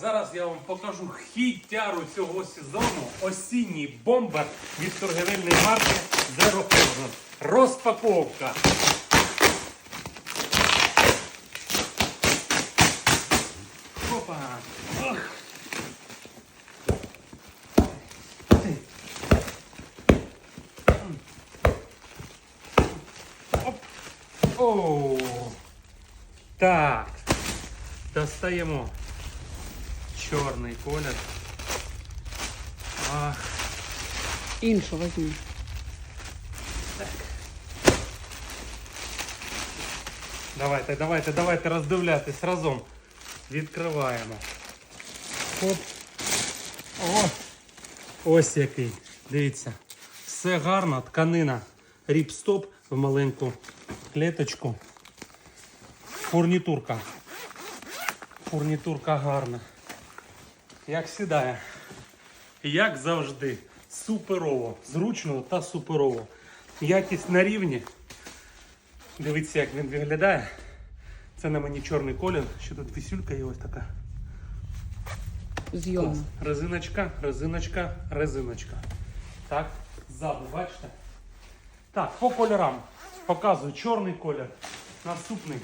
зараз я вам покажу хітяру цього сезону. Осінній бомбер від торгівельної марки Zero Frozen. Розпаковка. Опа. Ох. Оп. Оу. Так. Достаємо чорний колір. Ах. Іншу візьму. Давайте, давайте, давайте роздивлятись разом. Відкриваємо. Хоп. О! Ось який. Дивіться. Все гарно, тканина. Ріпстоп в маленьку клеточку. Фурнітурка. Фурнітурка гарна. Як сідає. Як завжди. Суперово. Зручно та суперово. Якість на рівні. Дивіться, як він виглядає. Це на мені чорний колір. Ще тут вісюлька є ось така. Клас. Резиночка, резиночка, резиночка. Так, ззаду, бачите? Так, по кольорам. Показую чорний колір. Наступний.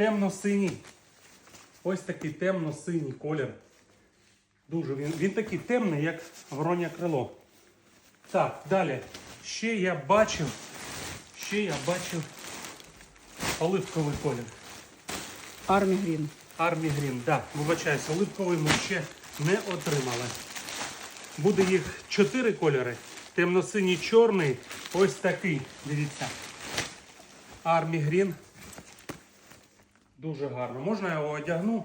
Темно-синій. Ось такий темно-синій колір. Дуже він, він такий темний, як воронє крило. Так, далі. Ще я бачив, ще я бачив оливковий колір. Армі Грін. Армі Грін, так, вибачаюсь, оливковий ми ще не отримали. Буде їх чотири кольори. Темно-синій чорний. Ось такий. Дивіться. Армі Грін. Дуже гарно. Можна я його одягну?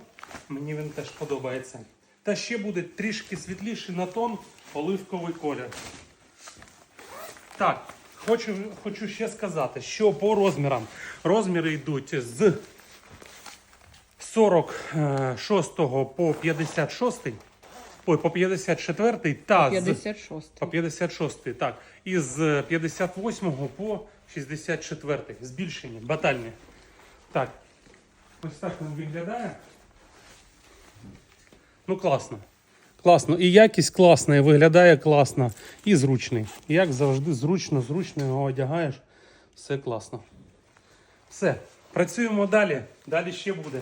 Мені він теж подобається. Та ще буде трішки світліший на тон оливковий колір. Так, хочу, хочу ще сказати, що по розмірам. Розміри йдуть з 46 по 56, ой, по 54 та з 56. по 56, так. І з 58 по 64. Збільшені, батальні. Так. Ось так він виглядає. Ну, класно. Класно. І якість класна, і виглядає класно, і зручний. Як завжди, зручно, зручно його одягаєш. Все класно. Все. Працюємо далі. Далі ще буде.